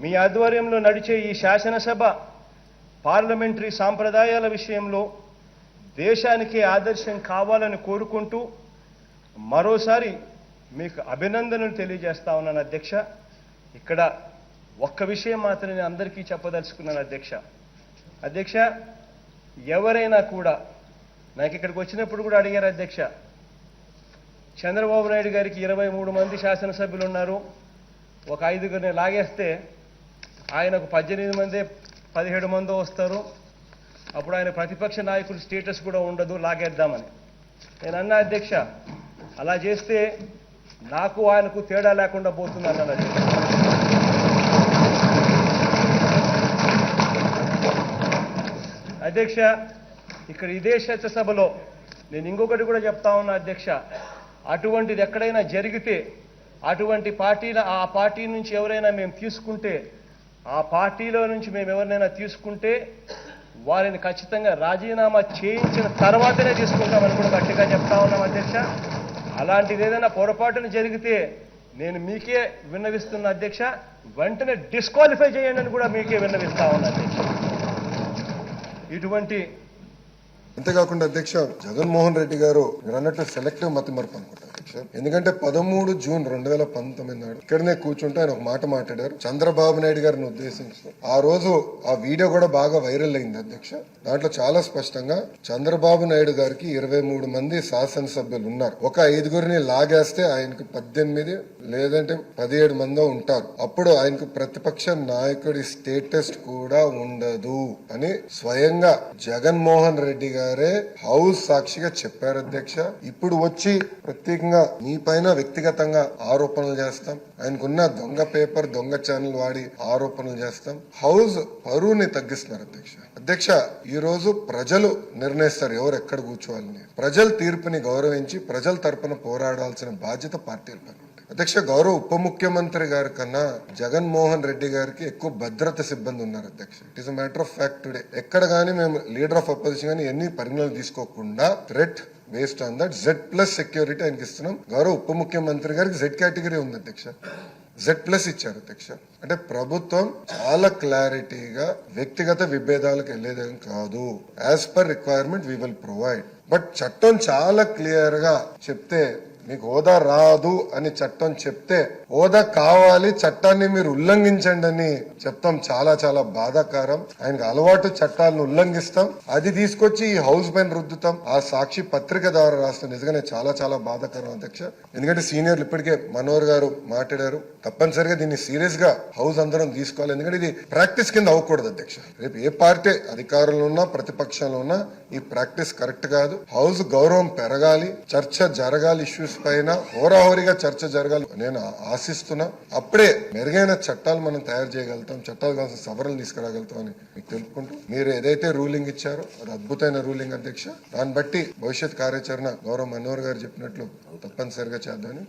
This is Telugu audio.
మీ ఆధ్వర్యంలో నడిచే ఈ శాసనసభ పార్లమెంటరీ సాంప్రదాయాల విషయంలో దేశానికి ఆదర్శం కావాలని కోరుకుంటూ మరోసారి మీకు అభినందనలు తెలియజేస్తా ఉన్నాను అధ్యక్ష. ఇక్కడ ఒక్క విషయం మాత్రమే అందరికీ చెప్పదలుచుకున్నాను అధ్యక్ష. అధ్యక్ష ఎవరైనా కూడా నాకు ఇక్కడికి వచ్చినప్పుడు కూడా అడిగారు అధ్యక్ష. చంద్రబాబు నాయుడు గారికి ఇరవై మూడు మంది శాసనసభ్యులు ఉన్నారు. ఒక ఐదుగురిని లాగేస్తే ఆయనకు పద్దెనిమిది మంది పదిహేడు మందో వస్తారు. అప్పుడు ఆయన ప్రతిపక్ష నాయకుడు స్టేటస్ కూడా ఉండదు లాగేద్దామని. నేను అన్నా అధ్యక్ష అలా చేస్తే నాకు ఆయనకు తేడా లేకుండా పోతుంది అన్నాను అధ్యక్ష అధ్యక్ష ఇక్కడ ఇదే సభలో నేను ఇంకొకటి కూడా చెప్తా ఉన్నా అధ్యక్ష అటువంటిది ఎక్కడైనా జరిగితే అటువంటి పార్టీల ఆ పార్టీ నుంచి ఎవరైనా మేము తీసుకుంటే ఆ పార్టీలో నుంచి మేము ఎవరినైనా తీసుకుంటే వారిని ఖచ్చితంగా రాజీనామా చేయించిన తర్వాతనే తీసుకుంటామని కూడా గట్టిగా చెప్తా ఉన్నాం అధ్యక్ష. అలాంటిది ఏదైనా పొరపాటున జరిగితే నేను మీకే విన్నవిస్తున్న అధ్యక్ష వెంటనే డిస్క్వాలిఫై చేయండి అని కూడా మీకే విన్నవిస్తా ఉన్నా అధ్యక్ష. ఇటువంటి అంతేకాకుండా అధ్యక్ష జగన్మోహన్ రెడ్డి గారు మీరు అన్నట్లు సెలెక్టివ్ మతి మరపు అనుకుంటారు. ఎందుకంటే పదమూడు జూన్ రెండు వేల పంతొమ్మిది నాడు ఇక్కడనే కూర్చుంటే ఆయన ఒక మాట మాట్లాడారు. చంద్రబాబు నాయుడు గారిని ఉద్దేశించి ఆ రోజు ఆ వీడియో కూడా బాగా వైరల్ అయింది అధ్యక్ష. దాంట్లో చాలా స్పష్టంగా చంద్రబాబు నాయుడు గారికి ఇరవై మూడు మంది శాసనసభ్యులు ఉన్నారు. ఒక ఐదుగురిని లాగేస్తే ఆయనకు పద్దెనిమిది లేదంటే పదిహేడు మందో ఉంటారు. అప్పుడు ఆయనకు ప్రతిపక్ష నాయకుడి స్టేటస్ కూడా ఉండదు అని స్వయంగా జగన్మోహన్ రెడ్డి గారే హౌస్ సాక్షిగా చెప్పారు అధ్యక్ష. ఇప్పుడు వచ్చి ప్రత్యేకంగా మీ పైన వ్యక్తిగతంగా ఆరోపణలు చేస్తాం. ఆయనకున్న దొంగ పేపర్ దొంగ ఛానల్ వాడి ఆరోపణలు చేస్తాం. హౌస్ పరువుని తగ్గిస్తున్నారు అధ్యక్ష. అధ్యక్ష ఈ రోజు ప్రజలు నిర్ణయిస్తారు ఎవరు ఎక్కడ కూర్చోవాలని. ప్రజల తీర్పుని గౌరవించి ప్రజల తరపున పోరాడాల్సిన బాధ్యత పార్టీల పైన. అధ్యక్ష గౌరవ ఉప ముఖ్యమంత్రి గారి కన్నా జగన్మోహన్ రెడ్డి గారికి ఎక్కువ భద్రత సిబ్బంది ఉన్నారు అధ్యక్ష. It is matter of fact today ఎక్కడ కానీ మేము లీడర్ ఆఫ్ అపోజిషన్ కానీ ఎన్ని పరిగణలు తీసుకోకుండా threat based on that Z plus security ఆయనకి ఇస్తున్నాం. గౌరవ ఉప ముఖ్యమంత్రి గారికి జెడ్ కేటగిరీ ఉంది అధ్యక్ష. జెడ్ ప్లస్ ఇచ్చారు అధ్యక్ష. అంటే ప్రభుత్వం చాలా క్లారిటీగా వ్యక్తిగత విభేదాలకు వెళ్ళేదేం కాదు. As per requirement we will provide but చట్టం చాలా క్లియర్గా చెప్తే మీకు హోదా రాదు అని చట్టం చెప్తే హోదా కావాలి చట్టాన్ని మీరు ఉల్లంఘించండి అని చెప్తాం. చాలా చాలా బాధాకరం. ఆయనకు అలవాటు చట్టాలను ఉల్లంఘిస్తాం. అది తీసుకొచ్చి ఈ హౌస్ పైన రుద్దుతాం. ఆ సాక్షి పత్రిక ద్వారా రాస్తాం నిజంగానే చాలా చాలా బాధాకరం అధ్యక్ష. ఎందుకంటే సీనియర్లు ఇప్పటికే మనోహర్ గారు మాట్లాడారు. తప్పనిసరిగా దీన్ని సీరియస్గా హౌస్ అందరం తీసుకోవాలి. ఎందుకంటే ఇది ప్రాక్టీస్ కింద అవ్వకూడదు అధ్యక్ష. రేపు ఏ పార్టీ అధికారంలో ఉన్నా ప్రతిపక్షంలో ఉన్నా ఈ ప్రాక్టీస్ కరెక్ట్ కాదు. హౌస్ గౌరవం పెరగాలి. చర్చ జరగాలి. ఇష్యూస్ పైన హోరాహోరీగా చర్చ జరగాలి. నేను ఆశిస్తున్నా అప్పుడే మెరుగైన చట్టాలు మనం తయారు చేయగలుగుతాం చట్టాలు కావాల్సిన సవరణలు తీసుకురాగలుగుతాం అని మీకు తెలుపుకుంటూ మీరు ఏదైతే రూలింగ్ ఇచ్చారో అది అద్భుతమైన రూలింగ్ అధ్యక్ష. దాన్ని బట్టి భవిష్యత్ కార్యాచరణ గౌరవ మనోహర్ గారు చెప్పినట్లు తప్పనిసరిగా చేద్దామని.